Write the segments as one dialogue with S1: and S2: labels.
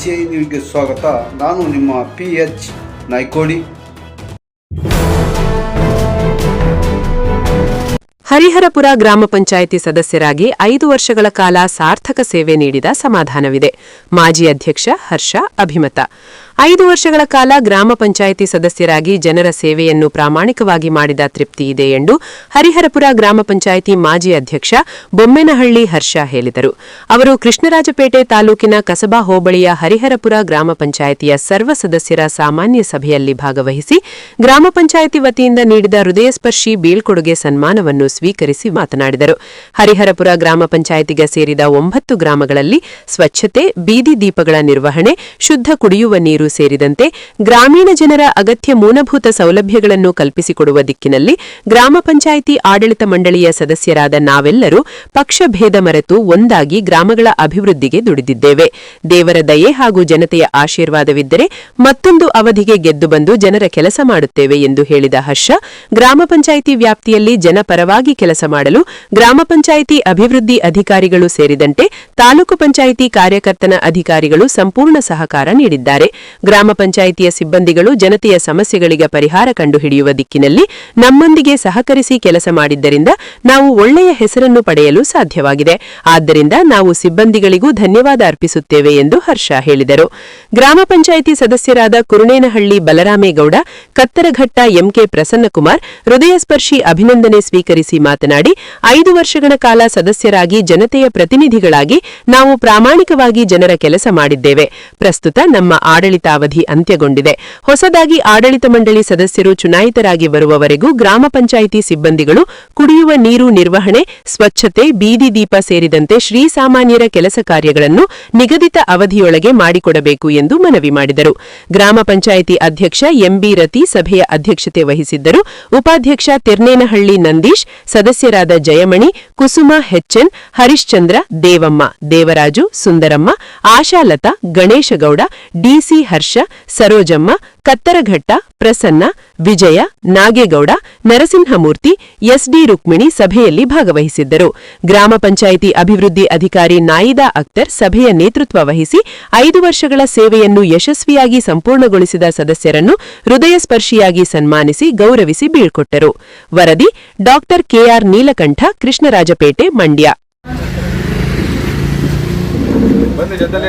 S1: C I ನ್ಯೂಸ್ಗೆ ಸ್ವಾಗತ. ನಾನು ನಿಮ್ಮ ಪಿ ಎಚ್ ನಾಯ್ಕೋಡಿ.
S2: ಹರಿಹರಪುರ ಗ್ರಾಮ ಪಂಚಾಯಿತಿ ಸದಸ್ಯರಾಗಿ ಐದು ವರ್ಷಗಳ ಕಾಲ ಸಾರ್ಥಕ ಸೇವೆ ನೀಡಿದ ಸಮಾಧಾನವಿದೆ. ಮಾಜಿ ಅಧ್ಯಕ್ಷ ಹರ್ಷ ಅಭಿಮತ. ಐದು ವರ್ಷಗಳ ಕಾಲ ಗ್ರಾಮ ಪಂಚಾಯಿತಿ ಸದಸ್ಯರಾಗಿ ಜನರ ಸೇವೆಯನ್ನು ಪ್ರಾಮಾಣಿಕವಾಗಿ ಮಾಡಿದ ತೃಪ್ತಿ ಇದೆ ಎಂದು ಹರಿಹರಪುರ ಗ್ರಾಮ ಪಂಚಾಯಿತಿ ಮಾಜಿ ಅಧ್ಯಕ್ಷ ಬೊಮ್ಮೆನಹಳ್ಳಿ ಹರ್ಷ ಹೇಳಿದರು. ಅವರು ಕೃಷ್ಣರಾಜಪೇಟೆ ತಾಲೂಕಿನ ಕಸಬಾ ಹೋಬಳಿಯ ಹರಿಹರಪುರ ಗ್ರಾಮ ಪಂಚಾಯಿತಿಯ ಸರ್ವ ಸದಸ್ಯರ ಸಾಮಾನ್ಯ ಸಭೆಯಲ್ಲಿ ಭಾಗವಹಿಸಿ ಗ್ರಾಮ ಪಂಚಾಯಿತಿ ವತಿಯಿಂದ ನೀಡಿದ ಹೃದಯಸ್ಪರ್ಶಿ ಬೀಳ್ಕೊಡುಗೆ ಸನ್ಮಾನವನ್ನು ಸ್ವೀಕರಿಸಿ ಮಾತನಾಡಿದರು. ಹರಿಹರಪುರ ಗ್ರಾಮ ಪಂಚಾಯಿತಿಗೆ ಸೇರಿದ ಒಂಬತ್ತು ಗ್ರಾಮಗಳಲ್ಲಿ ಸ್ವಚ್ಛತೆ, ಬೀದಿ ದೀಪಗಳ ನಿರ್ವಹಣೆ, ಶುದ್ಧ ಕುಡಿಯುವ ನೀರು ಸೇರಿದಂತೆ ಗ್ರಾಮೀಣ ಜನರ ಅಗತ್ಯ ಮೂಲಭೂತ ಸೌಲಭ್ಯಗಳನ್ನು ಕಲ್ಪಿಸಿಕೊಡುವ ದಿಕ್ಕಿನಲ್ಲಿ ಗ್ರಾಮ ಪಂಚಾಯಿತಿ ಆಡಳಿತ ಮಂಡಳಿಯ ಸದಸ್ಯರಾದ ನಾವೆಲ್ಲರೂ ಪಕ್ಷಭೇದ ಮರೆತು ಒಂದಾಗಿ ಗ್ರಾಮಗಳ ಅಭಿವೃದ್ಧಿಗೆ ದುಡಿದಿದ್ದೇವೆ. ದೇವರ ದಯೆ ಹಾಗೂ ಜನತೆಯ ಆಶೀರ್ವಾದವಿದ್ದರೆ ಮತ್ತೊಂದು ಅವಧಿಗೆ ಗೆದ್ದು ಬಂದು ಜನರ ಕೆಲಸ ಮಾಡುತ್ತೇವೆ ಎಂದು ಹೇಳಿದ ಹರ್ಷ, ಗ್ರಾಮ ಪಂಚಾಯಿತಿ ವ್ಯಾಪ್ತಿಯಲ್ಲಿ ಜನಪರವಾಗಿ ಕೆಲಸ ಮಾಡಲು ಗ್ರಾಮ ಪಂಚಾಯಿತಿ ಅಭಿವೃದ್ಧಿ ಅಧಿಕಾರಿಗಳು ಸೇರಿದಂತೆ ತಾಲೂಕು ಪಂಚಾಯಿತಿ ಕಾರ್ಯಕರ್ತನ ಅಧಿಕಾರಿಗಳು ಸಂಪೂರ್ಣ ಸಹಕಾರ ನೀಡಿದ್ದಾರೆ. ಗ್ರಾಮ ಪಂಚಾಯಿತಿಯ ಸಿಬ್ಬಂದಿಗಳು ಜನತೆಯ ಸಮಸ್ಯೆಗಳಿಗೆ ಪರಿಹಾರ ಕಂಡುಹಿಡಿಯುವ ದಿಕ್ಕಿನಲ್ಲಿ ನಮ್ಮೊಂದಿಗೆ ಸಹಕರಿಸಿ ಕೆಲಸ ಮಾಡಿದ್ದರಿಂದ ನಾವು ಒಳ್ಳೆಯ ಹೆಸರನ್ನು ಪಡೆಯಲು ಸಾಧ್ಯವಾಗಿದೆ. ಆದ್ದರಿಂದ ನಾವು ಸಿಬ್ಬಂದಿಗಳಿಗೂ ಧನ್ಯವಾದ ಅರ್ಪಿಸುತ್ತೇವೆ ಎಂದು ಹರ್ಷ ಹೇಳಿದರು. ಗ್ರಾಮ ಪಂಚಾಯಿತಿ ಸದಸ್ಯರಾದ ಕುರುಣೇನಹಳ್ಳಿ ಬಲರಾಮೇಗೌಡ, ಕತ್ತರಘಟ್ಟ ಎಂಕೆ ಪ್ರಸನ್ನಕುಮಾರ್, ಹೃದಯಸ್ಪರ್ಶಿ ಅಭಿನಂದನೆ ಸ್ವೀಕರಿಸಿ ಮಾತನಾಡಿ, ಐದು ವರ್ಷಗಳ ಕಾಲ ಸದಸ್ಯರಾಗಿ ಜನತೆಯ ಪ್ರತಿನಿಧಿಗಳಾಗಿ ನಾವು ಪ್ರಾಮಾಣಿಕವಾಗಿ ಜನರ ಕೆಲಸ ಮಾಡಿದ್ದೇವೆ. ಪ್ರಸ್ತುತ ನಮ್ಮ ಆಡಳಿತಾವಧಿ ಅಂತ್ಯಗೊಂಡಿದೆ. ಹೊಸದಾಗಿ ಆಡಳಿತ ಮಂಡಳಿ ಸದಸ್ಯರು ಚುನಾಯಿತರಾಗಿ ಬರುವವರೆಗೂ ಗ್ರಾಮ ಪಂಚಾಯಿತಿ ಸಿಬ್ಬಂದಿಗಳು ಕುಡಿಯುವ ನೀರು ನಿರ್ವಹಣೆ, ಸ್ವಚ್ಛತೆ, ಬೀದಿ ದೀಪ ಸೇರಿದಂತೆ ಶ್ರೀಸಾಮಾನ್ಯರ ಕೆಲಸ ಕಾರ್ಯಗಳನ್ನು ನಿಗದಿತ ಅವಧಿಯೊಳಗೆ ಮಾಡಿಕೊಡಬೇಕು ಎಂದು ಮನವಿ ಮಾಡಿದರು. ಗ್ರಾಮ ಪಂಚಾಯಿತಿ ಅಧ್ಯಕ್ಷ ಎಂಬಿ ರತಿ ಸಭೆಯ ಅಧ್ಯಕ್ಷತೆ ವಹಿಸಿದ್ದರು. ಉಪಾಧ್ಯಕ್ಷ ತಿರ್ನೇನಹಳ್ಳಿ ನಂದೀಶ್ ಸದಸ್ಯರಾದ Jayamani, Kusuma HN, Harishchandra, Devamma, Devaraju, Sundaramma, Ashalatha, Ganeshagowda, DC Harsha, Sarojamma, Kattaraghatta, Prasanna Vijaya Nagegowda Narasimhamurthy SD Rukmini ಸಭೆಯಲ್ಲಿ ಭಾಗವಹಿಸಿದ್ದರು. ಗ್ರಾಮ ಪಂಚಾಯಿತಿ ಅಭಿವೃದ್ಧಿ ಅಧಿಕಾರಿ ನಾಯಿದಾ ಅಖ್ತರ್ ಸಭೆಯ ನೇತೃತ್ವ ವಹಿಸಿ ಐದು ವರ್ಷಗಳ ಸೇವೆಯನ್ನು ಯಶಸ್ವಿಯಾಗಿ ಸಂಪೂರ್ಣಗೊಳಿಸಿದ ಸದಸ್ಯರನ್ನು ಹೃದಯಸ್ಪರ್ಶಿಯಾಗಿ ಸನ್ಮಾನಿಸಿ ಗೌರವಿಸಿ ಬೀಳ್ಕೊಟ್ಟರು. ವರದಿ ಡಾಕ್ಟರ್ ಕೆಆರ್. ನೀಲಕಂಠ ಕೃಷ್ಣರಾಜಪೇಟೆ ಮಂಡ್ಯ.
S3: ಬನ್ನಿ ಜೊತೆಲೆ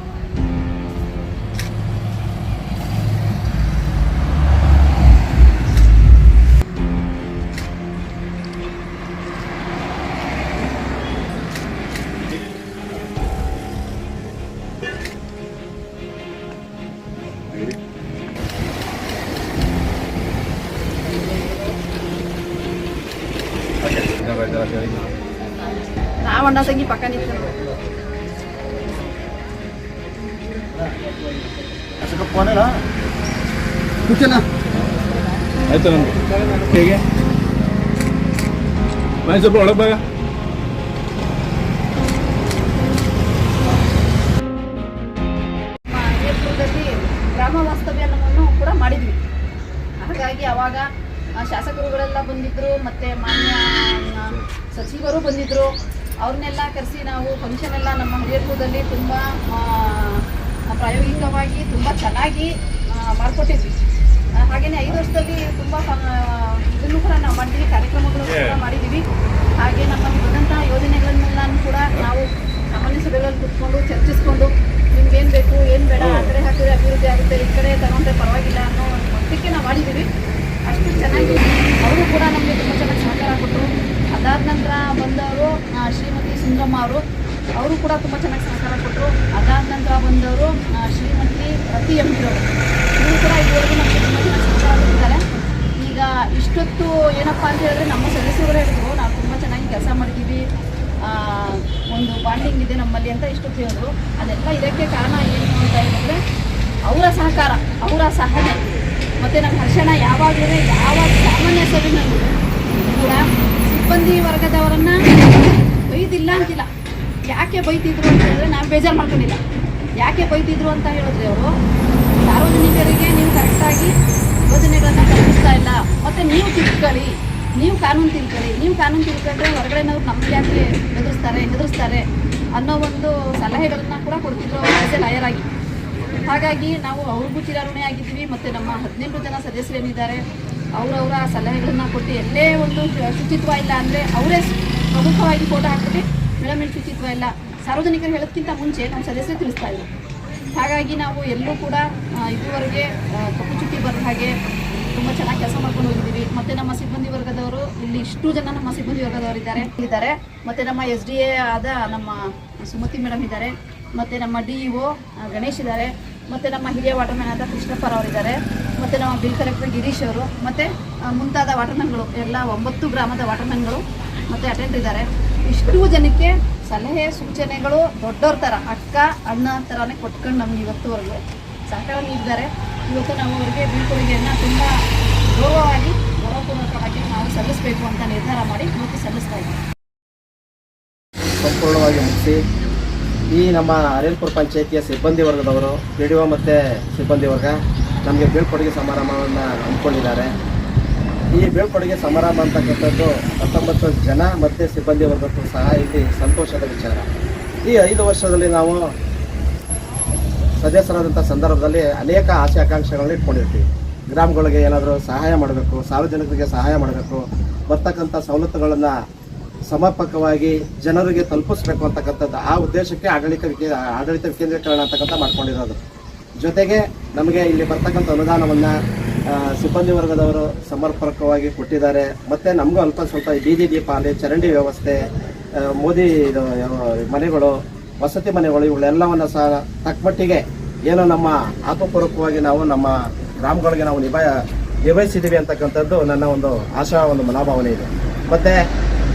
S4: ಆಯ್ತು ನಂದು. ಹೇಗೆ? ಮನೆ ಸ್ವಲ್ಪ ಒಳಗೆ ಬಾಗ
S5: ನೇತೃತ್ವದಲ್ಲಿ ಗ್ರಾಮ ವಾಸ್ತವ್ಯವನ್ನು ಕೂಡ ಮಾಡಿದ್ವಿ. ಹಾಗಾಗಿ ಅವಾಗ ಆ, ಶಾಸಕರುಗಳೆಲ್ಲ ಬಂದಿದ್ರು ಮತ್ತೆ ಮಾನ್ಯ ಸಚಿವರು ಬಂದಿದ್ರು. ಅವ್ರನ್ನೆಲ್ಲ ಕರೆಸಿ ನಾವು ಫಂಕ್ಷನ್ ಎಲ್ಲ ನಮ್ಮ ಹರಿಯರ್ಪುರದಲ್ಲಿ ತುಂಬ ಪ್ರಾಯೋಗಿಕವಾಗಿ ತುಂಬ ಚೆನ್ನಾಗಿ ಮಾಡಿಕೊಟ್ಟಿದ್ವಿ. ಹಾಗೇನೆ ಐದು ವರ್ಷದಲ್ಲಿ ತುಂಬ ಇದನ್ನು ಕೂಡ ನಾವು ಮಾಡಿದ್ವಿ ಕಾರ್ಯಕ್ರಮಗಳು ಕೂಡ ಮಾಡಿದ್ದೀವಿ. ಹಾಗೆ ನಮ್ಮಲ್ಲಿ ಬಂದಂತಹ ಯೋಜನೆಗಳನ್ನೆಲ್ಲ ಕೂಡ ನಾವು ಸಾಮಾನ್ಯ ಸಭೆಗಳಲ್ಲಿ ಕುತ್ಕೊಂಡು ಚರ್ಚಿಸ್ಕೊಂಡು ನಿಮ್ಗೆ ಏನು ಬೇಕು ಏನು ಬೇಡ ಆ ಕಡೆ ಹಾಕಿದ್ರೆ ಅಭಿವೃದ್ಧಿ ಆಗುತ್ತೆ ಈ ಕಡೆ ತಗೊಂಡ್ರೆ ಪರವಾಗಿಲ್ಲ ಅನ್ನೋ ಒಂದು ಮಟ್ಟಕ್ಕೆ ನಾವು ಮಾಡಿದ್ದೀವಿ. ಅಷ್ಟು ಚೆನ್ನಾಗಿ ಅವರು ಕೂಡ ನಮಗೆ ತುಂಬ ಚೆನ್ನಾಗಿ ಸಹಕಾರ ಕೊಟ್ಟರು. ಅದಾದ ನಂತರ ಬಂದವರು ಶ್ರೀಮತಿ ಸುಂದ್ರಮ್ಮ ಅವರು. ಅವರು ಕೂಡ ತುಂಬ ಚೆನ್ನಾಗಿ ಸಹಕಾರ ಕೊಟ್ಟರು ಅದಾದ ನಂತರ ಬಂದವರು ಶ್ರೀಮಂತಿ ಶ್ರೀಮತಿ ರತಿ ಅವರು. ಇವರು ಕೂಡ ಇದುವರೆಗೂ ನಮಗೆ ತುಂಬ ಚೆನ್ನಾಗಿ ಸಹಕಾರ ಕೊಟ್ಟಿದ್ದಾರೆ. ಈಗ ಇಷ್ಟೊತ್ತು ಏನಪ್ಪ ಅಂತ ಹೇಳಿದ್ರೆ ನಮ್ಮ ಸದಸ್ಯರು ಹೇಳಿದ್ರು, ನಾವು ತುಂಬ ಚೆನ್ನಾಗಿ ಕೆಲಸ ಮಾಡಿದ್ದೀವಿ ಒಂದು ಬಾಂಡಿಂಗ್ ಇದೆ ನಮ್ಮಲ್ಲಿ ಅಂತ ಇಷ್ಟೊತ್ತು ಹೇಳಿದ್ರು. ಅದೆಲ್ಲ ಇದಕ್ಕೆ ಕಾರಣ ಏನು ಅಂತ ಹೇಳಿದ್ರೆ, ಅವರ ಸಹಕಾರ, ಅವರ ಸಹನೆ. ಮತ್ತು ನಮ್ಮ ಹರ್ಷಣ ಯಾವಾಗಲೂ ಯಾವ ಸಾಮಾನ್ಯ ಸಭೆನಲ್ಲೂ ಕೂಡ ಸಿಬ್ಬಂದಿ ವರ್ಗದವರನ್ನು ಒಯ್ದಿಲ್ಲ ಅಂತಿಲ್ಲ. ಯಾಕೆ ಬೈತಿದ್ರು ಅಂತ ಹೇಳಿದ್ರೆ ನಾವು ಬೇಜಾರು ಮಾಡ್ಕೊಂಡಿಲ್ಲ ಯಾಕೆ ಬೈತಿದ್ರು ಅಂತ ಹೇಳಿದ್ರೆ ಅವರು, ಸಾರ್ವಜನಿಕರಿಗೆ ನೀವು ಕರೆಕ್ಟಾಗಿ ಯೋಜನೆಗಳನ್ನು ಕಲ್ಪಿಸ್ತಾ ಇಲ್ಲ. ಮತ್ತು ನೀವು ತಿಳ್ಕೊಳ್ಳಿ ನೀವು ಕಾನೂನು ತಿಳ್ಕೊಳ್ಳಿ ನೀವು ಕಾನೂನು ತಿಳ್ಕೊಂಡ್ರೆ ಹೊರಗಡೆನವ್ರು ನಮ್ಗೆ ಯಾಕೆ ಎದುರಿಸ್ತಾರೆ ಅನ್ನೋ ಒಂದು ಸಲಹೆಗಳನ್ನ ಕೂಡ ಕೊಡ್ತಿದ್ರು ಅವರು ಲಾಯರ್ ಆಗಿ. ಹಾಗಾಗಿ ನಾವು ಅವ್ರಿಗೂ ಚಿರಾಋಣಿ ಆಗಿದ್ದೀವಿ ಮತ್ತು ನಮ್ಮ ಹದಿನೆಂಟು ಜನ ಸದಸ್ಯರೇನಿದ್ದಾರೆ ಅವರವರ ಸಲಹೆಗಳನ್ನ ಕೊಟ್ಟು ಎಲ್ಲೇ ಒಂದು ಶುಚಿತ್ವ ಇಲ್ಲ ಅಂದರೆ ಅವರೇ ಪ್ರಮುಖವಾಗಿ ಫೋಟೋ ಹಾಕ್ಬಿಟ್ಟು ಮೇಡಮ್ ಇಲ್ಲಿ ಶುಚಿತ್ವ ಇಲ್ಲ ಸಾರ್ವಜನಿಕರು ಹೇಳೋದಕ್ಕಿಂತ ಮುಂಚೆ ನಮ್ಮ ಸದಸ್ಯರು ತಿಳಿಸ್ತಾ ಇದ್ರು. ಹಾಗಾಗಿ ನಾವು ಎಲ್ಲೂ ಕೂಡ ಇದುವರೆಗೆ ಕಪ್ಪು ಚುಟ್ಟಿ ಬರದ ಹಾಗೆ ತುಂಬ ಚೆನ್ನಾಗಿ ಕೆಲಸ ಮಾಡ್ಕೊಂಡು ಹೋಗಿದ್ದೀವಿ. ಮತ್ತು ನಮ್ಮ ಸಿಬ್ಬಂದಿ ವರ್ಗದವರು, ಇಲ್ಲಿ ಇಷ್ಟು ಜನ ನಮ್ಮ ಸಿಬ್ಬಂದಿ ವರ್ಗದವರು ಇದ್ದಾರೆ. ಇದ್ದಾರೆ. ಮತ್ತು ನಮ್ಮ ಎಸ್ ಡಿ ಎ ಆದ ನಮ್ಮ ಸುಮತಿ ಮೇಡಮ್ ಇದ್ದಾರೆ. ಮತ್ತು ನಮ್ಮ ಡಿ ಇ ಒ ಗಣೇಶ್ ಇದ್ದಾರೆ. ಮತ್ತು ನಮ್ಮ ಹಿರಿಯ ವಾಟರ್ಮ್ಯಾನ್ ಆದ ಕೃಷ್ಣಪ್ಪರ್ ಅವರಿದ್ದಾರೆ ಮತ್ತು ನಮ್ಮ ಬಿಲ್ ಕಲೆಕ್ಟರ್ ಗಿರೀಶ್ ಅವರು. ಮತ್ತು ಮುಂತಾದ ವಾಟರ್ಮ್ಯಾನ್ಗಳು, ಎಲ್ಲ ಒಂಬತ್ತು ಗ್ರಾಮದ ವಾಟರ್ಮ್ಯಾನ್ಗಳು ಮತ್ತು ಅಟೆಂಡ್ ಇದ್ದಾರೆ. ಇಷ್ಟು ಜನಕ್ಕೆ ಸಲಹೆ, ಸೂಚನೆಗಳು ದೊಡ್ಡವ್ರ ಥರ, ಅಕ್ಕ, ಅಣ್ಣ ಥರನೇ ಕೊಟ್ಕೊಂಡು ನಮ್ಗೆ ಇವತ್ತುವರೆಗೂ ಸಹಕಾರ ನೀಡಿದ್ದಾರೆ. ಇವತ್ತು ನಾವು ಅವರಿಗೆ ಬೀಳ್ಕೊಡುಗೆಯನ್ನು ತುಂಬ ಗೌರವವಾಗಿ ಗೌರವಪೂರ್ವಕವಾಗಿ ನಾವು ಸಲ್ಲಿಸಬೇಕು ಅಂತ ನಿರ್ಧಾರ ಮಾಡಿ ಇವತ್ತು ಸಲ್ಲಿಸ್ತಾ ಇದ್ದೀವಿ.
S6: ಈ ನಮ್ಮ ಅರೇಲ್ಪುರ ಪಂಚಾಯಿತಿಯ ಸಿಬ್ಬಂದಿ ವರ್ಗದವರು ಡಿ ಒ ಮತ್ತು ಸಿಬ್ಬಂದಿ ವರ್ಗ, ನಮಗೆ ಬೀಳ್ಕೊಡುಗೆ ಸಮಾರಂಭವನ್ನು ಹಮ್ಮಿಕೊಂಡಿದ್ದಾರೆ. ಈ ಬೀಳ್ಕೊಡುಗೆ ಸಮಾರಂಭ ಅಂತಕ್ಕಂಥದ್ದು ಹತ್ತೊಂಬತ್ತು ಜನ ಮತ್ತು ಸಿಬ್ಬಂದಿ ವರ್ಗಕ್ಕೂ ಸಹ ಇಲ್ಲಿ ಸಂತೋಷದ ವಿಚಾರ. ಈ ಐದು ವರ್ಷದಲ್ಲಿ ನಾವು ಸದಸ್ಯರಾದಂಥ ಸಂದರ್ಭದಲ್ಲಿ ಅನೇಕ ಆಸೆ ಆಕಾಂಕ್ಷೆಗಳನ್ನ ಇಟ್ಕೊಂಡಿರ್ತೀವಿ. ಗ್ರಾಮಗಳಿಗೆ ಏನಾದರೂ ಸಹಾಯ ಮಾಡಬೇಕು, ಸಾರ್ವಜನಿಕರಿಗೆ ಸಹಾಯ ಮಾಡಬೇಕು, ಬರ್ತಕ್ಕಂಥ ಸವಲತ್ತುಗಳನ್ನು ಸಮರ್ಪಕವಾಗಿ ಜನರಿಗೆ ತಲುಪಿಸ್ಬೇಕು ಅಂತಕ್ಕಂಥದ್ದು ಆ ಉದ್ದೇಶಕ್ಕೆ ಆಡಳಿತ ಆಡಳಿತ ವಿಕೇಂದ್ರೀಕರಣ ಅಂತಕ್ಕಂಥ ಮಾಡ್ಕೊಂಡಿರೋದು. ಜೊತೆಗೆ ನಮಗೆ ಇಲ್ಲಿ ಬರ್ತಕ್ಕಂಥ ಅನುದಾನವನ್ನು ಸಿಬ್ಬಂದಿ ವರ್ಗದವರು ಸಮರ್ಪಕವಾಗಿ ಕೊಟ್ಟಿದ್ದಾರೆ. ಮತ್ತು ನಮಗೂ ಅಲ್ಪ ಸ್ವಲ್ಪ ಬೀದಿ ದೀಪ ಅಲ್ಲಿ ಚರಂಡಿ ವ್ಯವಸ್ಥೆ ಮೋದಿ ಇದು ಮನೆಗಳು, ವಸತಿ ಮನೆಗಳು ಇವುಗಳೆಲ್ಲವನ್ನು ಸಹ ತಕ್ಕಮಟ್ಟಿಗೆ ಏನೋ ನಮ್ಮ ಆತ್ಮಪೂರ್ವಕವಾಗಿ ನಾವು ನಮ್ಮ ಗ್ರಾಮಗಳಿಗೆ ನಾವು ನಿಭಾಯ ನಿಭಾಯಿಸಿದ್ದೀವಿ ಅಂತಕ್ಕಂಥದ್ದು ನನ್ನ ಒಂದು ಆಶಾ, ಒಂದು ಮನೋಭಾವನೆ ಇದೆ. ಮತ್ತು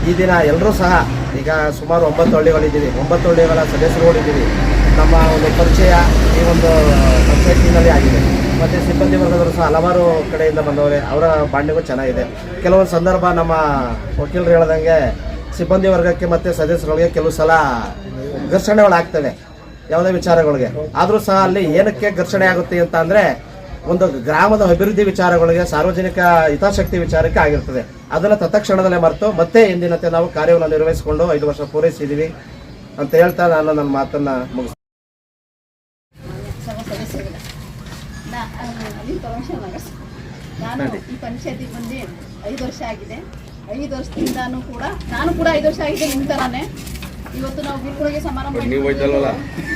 S6: ಈ ದಿನ ಎಲ್ಲರೂ ಸಹ ಈಗ ಸುಮಾರು ಒಂಬತ್ತು ಹಳ್ಳಿಗಳಿದ್ದೀವಿ. ಒಂಬತ್ತು ಹಳ್ಳಿಗಳ ಸದಸ್ಯರುಗಳಿದ್ದೀವಿ. ನಮ್ಮ ಒಂದು ಪರಿಚಯ ಈ ಒಂದು ಪಂಚಾಯತಿನಲ್ಲಿ ಆಗಿದೆ. ಮತ್ತು ಸಿಬ್ಬಂದಿ ವರ್ಗದವರು ಸಹ ಹಲವಾರು ಕಡೆಯಿಂದ ಬಂದವರೇ, ಅವರ ಬಾಂಡಿಂಗು ಚೆನ್ನಾಗಿದೆ. ಕೆಲವೊಂದು ಸಂದರ್ಭ ನಮ್ಮ ವಕೀಲರು ಹೇಳ್ದಂಗೆ ಸಿಬ್ಬಂದಿ ವರ್ಗಕ್ಕೆ ಮತ್ತು ಸದಸ್ಯರೊಳಗೆ ಕೆಲವು ಸಲ ಘರ್ಷಣೆಗಳಾಗ್ತವೆ, ಯಾವುದೇ ವಿಚಾರಗಳಿಗೆ. ಆದರೂ ಸಹ ಅಲ್ಲಿ ಏನಕ್ಕೆ ಘರ್ಷಣೆ ಆಗುತ್ತೆ ಅಂತ ಅಂದರೆ ಒಂದು ಗ್ರಾಮದ ಅಭಿವೃದ್ಧಿ ವಿಚಾರಗಳಿಗೆ, ಸಾರ್ವಜನಿಕ ಹಿತಾಸಕ್ತಿ ವಿಚಾರಕ್ಕೆ ಆಗಿರ್ತದೆ. ಅದನ್ನು ತತ್ಕ್ಷಣದಲ್ಲೇ ಮರೆತು ಮತ್ತೆ ಎಂದಿನಂತೆ ನಾವು ಕಾರ್ಯವನ್ನು ನಿರ್ವಹಿಸಿಕೊಂಡು ಐದು ವರ್ಷ ಪೂರೈಸಿದ್ದೀವಿ ಅಂತ ಹೇಳ್ತಾ ನಾನು ನನ್ನ ಮಾತನ್ನು ಮುಗಿಸ್ತೀನಿ
S5: ಸರ್ವ ಸದಸ್ಯರಿಗೆ ನಾ- ಆ, ಅಲ್ಲಿ ಪರಮೇಶ್ವರ ನಗರ. ನಾನು ಈ ಪಂಚಾಯತಿಗೆ ಬಂದು ಐದು ವರ್ಷ ಆಗಿದೆ. ಐದು ವರ್ಷದಿಂದಾನು ಕೂಡ ನಾನು ಕೂಡ ಐದು ವರ್ಷ ಆಗಿದೆ ನಿಮ್ಮ ಥರನೇ ಇವತ್ತು ನಾವು ಬೀಳ್ಕೊಡುಗೆ ಸಮಾರಂಭ
S3: ನೀವು?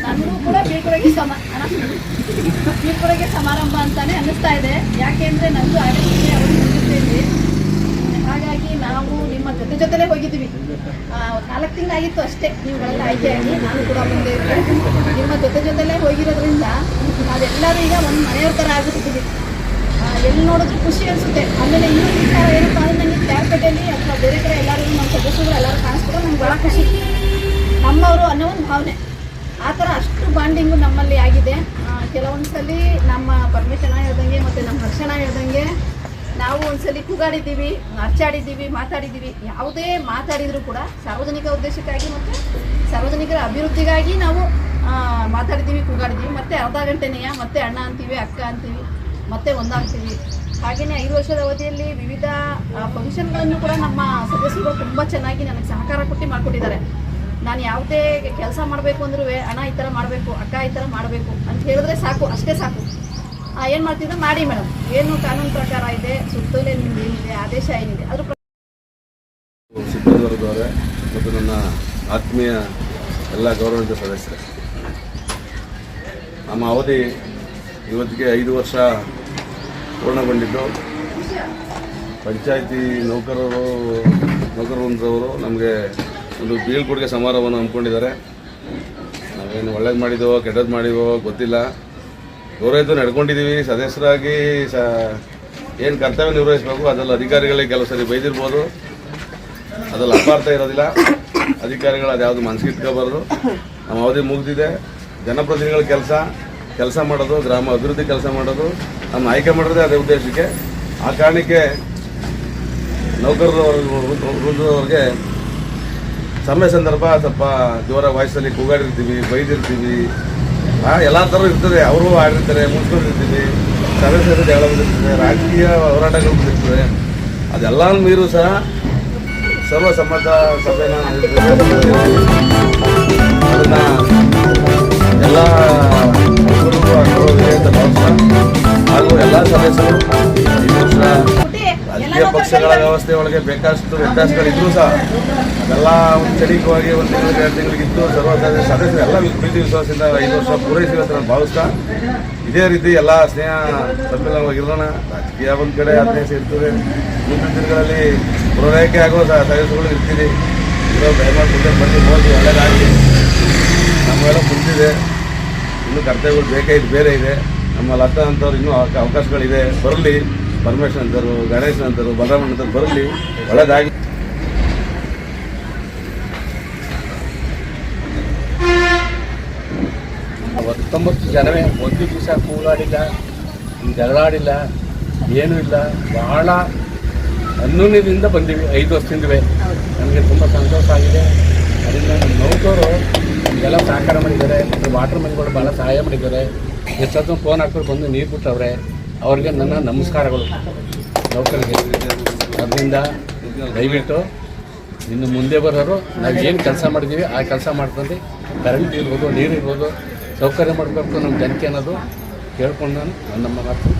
S5: ನನಗೂ ಕೂಡ ಬೀಳ್ಕೊಳಗೆ ಸಮ ಬೀಳ್ಕೊಳಗೆ ಸಮಾರಂಭ ಅಂತಾನೆ ಅನ್ನಿಸ್ತಾ ಇದೆ. ಯಾಕೆಂದ್ರೆ ನಂದು ಆಡಳಿತ ಅವರು ಹಾಗಾಗಿ ನಾವು ನಿಮ್ಮ ಜೊತೆ ಜೊತೆಲೇ ಹೋಗಿದ್ವಿ ನಾಲ್ಕು ತಿಂಗಳಾಗಿತ್ತು ಅಷ್ಟೇ ನೀವುಗಳೆಲ್ಲ ಆಗಿ. ನಾನು ಕೂಡ ಮುಂದೆ ನಿಮ್ಮ ಜೊತೆ ಜೊತೆಲೇ ಹೋಗಿರೋದ್ರಿಂದ ನಾವೆಲ್ಲರೂ ಈಗ ಒಂದು ಮನೆಯವ್ರ ಥರ ಆಗಿಬಿಟ್ಟಿದ್ದೀವಿ. ಎಲ್ಲಿ ನೋಡಿದ್ರು ಖುಷಿ ಅನಿಸುತ್ತೆ. ಆಮೇಲೆ ಇನ್ನೊಂದು ವಿಚಾರ ಏನಪ್ಪ ಅಂದರೆ ನನಗೆ ಕ್ಯಾರ್ಪೇಟೆಯಲ್ಲಿ ಅಥವಾ ಬೇರೆ ಕಡೆ ಎಲ್ಲರೂ ನಮ್ಮ ಸದಸ್ಯರು ಎಲ್ಲರೂ ಕಾಣಿಸ್ಬಿಟ್ರೆ ನಂಗೆ ಭಾಳ ಖುಷಿ. ನಮ್ಮವರು ಅನ್ನೋ ಒಂದು ಭಾವನೆ. ಆ ಥರ ಅಷ್ಟು ಬಾಂಡಿಂಗು ನಮ್ಮಲ್ಲಿ ಆಗಿದೆ. ಕೆಲವೊಂದು ಸಲ ನಮ್ಮ ಪರಮೇಶನ ಹೇಳ್ದಂಗೆ ಮತ್ತು ನಮ್ಮ ಹರ್ಷಣ ಹೇಳ್ದಂಗೆ ನಾವು ಒಂದ್ಸಲಿ ಕೂಗಾಡಿದ್ದೀವಿ ಅರ್ಚಾಡಿದ್ದೀವಿ ಮಾತಾಡಿದ್ದೀವಿ. ಯಾವುದೇ ಮಾತಾಡಿದರೂ ಕೂಡ ಸಾರ್ವಜನಿಕ ಉದ್ದೇಶಕ್ಕಾಗಿ ಮತ್ತು ಸಾರ್ವಜನಿಕರ ಅಭಿವೃದ್ಧಿಗಾಗಿ ನಾವು ಆ, ಮಾತಾಡಿದ್ದೀವಿ ಕೂಗಾಡಿದ್ದೀವಿ. ಮತ್ತೆ ಅರ್ಧ ಗಂಟೆನೆಯ ಮತ್ತೆ ಅಣ್ಣ ಅಂತೀವಿ ಅಕ್ಕ ಅಂತೀವಿ ಮತ್ತೆ ಒಂದಾಗ್ತೀವಿ ಹಾಗೆಯೇ ಐದು ವರ್ಷದ ಅವಧಿಯಲ್ಲಿ ವಿವಿಧ ಫಂಕ್ಷನ್ಗಳನ್ನು ಕೂಡ ನಮ್ಮ ಸದಸ್ಯರು ತುಂಬ ಚೆನ್ನಾಗಿ ನನಗೆ ಸಹಕಾರ ಕೊಟ್ಟು ಮಾಡಿಕೊಟ್ಟಿದ್ದಾರೆ. ನಾನು ಯಾವುದೇ ಕೆಲಸ ಮಾಡಬೇಕು ಅಂದ್ರೂ ಅಣ್ಣ ಈ ಥರ ಮಾಡಬೇಕು ಅಕ್ಕ ಈ ಥರ ಮಾಡಬೇಕು ಅಂತ ಹೇಳಿದ್ರೆ ಸಾಕು ಅಷ್ಟೇ ಸಾಕು. ಏನು ಮಾಡ್ತಿದ್ರು? ಮಾಡಿ ಮೇಡಮ್ ಏನು ಕಾನೂನು ಪ್ರಕಾರ ಇದೆ ಸುತ್ತೋಲೆ ನಿಮ್ದು ಏನಿದೆ ಆದೇಶ ಏನಿದೆ ಅದ್ರ
S3: ಮತ್ತು ನನ್ನ ಆತ್ಮೀಯ ಎಲ್ಲ ಗೌರವಾನ್ವಿತ ಸದಸ್ಯರೇ. ನಮ್ಮ ಅವಧಿ ಇವತ್ತಿಗೆ ಐದು ವರ್ಷ ಪೂರ್ಣಗೊಂಡಿದ್ದು. ಪಂಚಾಯತಿ ನೌಕರರು ನೌಕರವೃಂದವರು ನಮಗೆ ಒಂದು ಬೀಳ್ಕೊಡುಗೆ ಸಮಾರಂಭವನ್ನು ಹಮ್ಮಿಕೊಂಡಿದ್ದಾರೆ. ನಾವೇನು ಒಳ್ಳೇದು ಮಾಡಿದೋ ಕೆಟ್ಟದ್ದು ಮಾಡಿದೋ ಗೊತ್ತಿಲ್ಲ. ಗೌರವಿದ್ದು ನಡ್ಕೊಂಡಿದ್ದೀವಿ ಸದಸ್ಯರಾಗಿ ಸ, ಏನು ಕರ್ತವ್ಯ ನಿರ್ವಹಿಸಬೇಕು, ಅದರಲ್ಲಿ ಅಧಿಕಾರಿಗಳಿಗೆ ಕೆಲವು ಸರಿ ಬೈದಿರ್ಬೋದು. ಅದ್ರಲ್ಲಿ ಅಪಾರ್ಥ ಇರೋದಿಲ್ಲ. ಅಧಿಕಾರಿಗಳು ಅದ್ಯಾವುದು ಮನಸ್ಸಿಗೆ ಇಟ್ಕೋಬಾರ್ದು. ನಮ್ಮ ಅವಧಿ ಮುಗಿದಿದೆ. ಜನಪ್ರತಿನಿಧಿಗಳ ಕೆಲಸ ಕೆಲಸ ಮಾಡೋದು, ಗ್ರಾಮ ಅಭಿವೃದ್ಧಿ ಕೆಲಸ ಮಾಡೋದು, ನಮ್ಮ ಆಯ್ಕೆ ಮಾಡೋದೇ ಅದೇ ಉದ್ದೇಶಕ್ಕೆ. ಆ ಕಾರಣಕ್ಕೆ ನೌಕರರು ವೃಂದದವ್ರಿಗೆ ಸಮಯ ಸಂದರ್ಭ ಸ್ವಲ್ಪ ಜೋರ ವಾಯ್ಸಲ್ಲಿ ಕೂಗಾಡಿರ್ತೀವಿ, ಬೈದಿರ್ತೀವಿ. ಎಲ್ಲ ಥರ ಇರ್ತದೆ. ಅವರು ಆಡಿರ್ತಾರೆ ಮುನ್ಸ್ಕೊಂಡಿರ್ತೀವಿ ಸಭೆ ಸಭೆ ಜಗಳ ಬಂದಿರ್ತದೆ ರಾಜಕೀಯ ಹೋರಾಟಗಳು ಬಂದಿರ್ತದೆ ಅದೆಲ್ಲ ಮೀರು ಸಹ ಸರ್ವ ಸರ್ವಸಮ್ಮತ ಸಭೆನ ಭಾವಿಸ್ತಾ ಹಾಗೂ ಎಲ್ಲ ಸದಸ್ಯರು ರಾಜಕೀಯ ಪಕ್ಷಗಳ ವ್ಯವಸ್ಥೆ ಒಳಗೆ ಬೇಕಷ್ಟು ವ್ಯತ್ಯಾಸಗಳಿದ್ರು ಸಹ ಅದೆಲ್ಲ ಒಂದು ಚಳಿಕವಾಗಿ ಒಂದು ತಿಂಗಳಿಗೆ ಎರಡು ತಿಂಗಳಿಗಿತ್ತು ಸರ್ವ ಸದಸ್ಯ- ಸದಸ್ಯರು ಎಲ್ಲ ಪ್ರೀತಿ ವಿಶ್ವಾಸದಿಂದ ಐದು ವರ್ಷ ಪೂರೈಸಿವೆ ಅಂತ ನಾನು ಭಾವಿಸ್ತಾ ಇದೇ ರೀತಿ ಎಲ್ಲ ಸ್ನೇಹ ಸಮ್ಮಿಲನವಾಗಿರೋಣ ರಾಜಕೀಯ ಒಂದು ಕಡೆ ಹದಿನೈದು ಸೇರ್ತದೆ. ಮುಂದಿನ ದಿನಗಳಲ್ಲಿ ಪುನರಾಯ್ಕೆ ಆಗೋ ಸ- ಸದಸ್ಯರುಗಳು ಇರ್ತೀರಿ. ಇರೋ ದಯಮಾಡಿ ಮುಂದೆ ಬಂದು ಹೋಗಿ ಒಳ್ಳೆಯದಾಗಲಿ ಮುಂದಿದೆ ಇನ್ನೂ ಕರ್ತವ್ಯಗಳು ಬೇಕೇ ಬೇರೆ ಇದೆ. ನಮ್ಮ ಲತಾ ಅಂತವ್ರು ಇನ್ನೂ ಅವಕ- ಅವಕಾಶಗಳಿದೆ. ಬರಲಿ. ಪರಮೇಶ್ವರ್ ಅಂತರು ಗಣೇಶ್ ಅಂತರು ಬಲರಾಮ್ ಅಂತರು ಬರಲಿ. ಒಳ್ಳೇದಾಗಲಿ
S7: ಹತ್ತೊಂಬತ್ತು ಜನವೇ ಒಂದು ದಿವಸ ಕೂಗಾಡಿಲ್ಲ ಜಗಳಾಡಿಲ್ಲ, ಏನೂ ಇಲ್ಲ. ಬಹಳ ಹನ್ನೊಂದಿನಿಂದ ಬಂದೀವಿ. ಐದು ವರ್ಷದಿಂದವೇ. ನನಗೆ ತುಂಬ ಸಂತೋಷ ಆಗಿದೆ. ಅದರಿಂದ ನಮ್ಮ ನಮಗೆಲ್ಲ ಸಹಕಾರ ಮಾಡಿದ್ದಾರೆ, ಮತ್ತು ವಾಟರ್ ಮೆನ್ಗಳು ಭಾಳ ಸಹಾಯ ಮಾಡಿದ್ದಾರೆ. ಎಷ್ಟೊತ್ತು ಫೋನ್ ಹಾಕ್ಕೊಂಡು ಬಂದು ನೀರು ಬಿಟ್ಟವ್ರೆ, ಅವ್ರಿಗೆ ನನ್ನ ನಮಸ್ಕಾರಗಳು. ನೌಕರಿಗೆ. ಅದರಿಂದ ದಯವಿಟ್ಟು ಇನ್ನು ಮುಂದೆ ಬರೋರು, ನಾವು ಏನು ಕೆಲಸ ಮಾಡಿದ್ದೀವಿ ಆ ಕೆಲಸ ಮಾಡ್ಕೊಂಡು ಕರೆಂಟ್ ಇರ್ಬೋದು, ನೀರು ಇರ್ಬೋದು, ಸೌಕರ್ಯ ಮಾಡಬೇಕು ನಮ್ಮ ಜನಕ್ಕೆ ಅನ್ನೋದು ಕೇಳ್ಕೊಂಡು ನಾನು ನನ್ನ ಮಾತು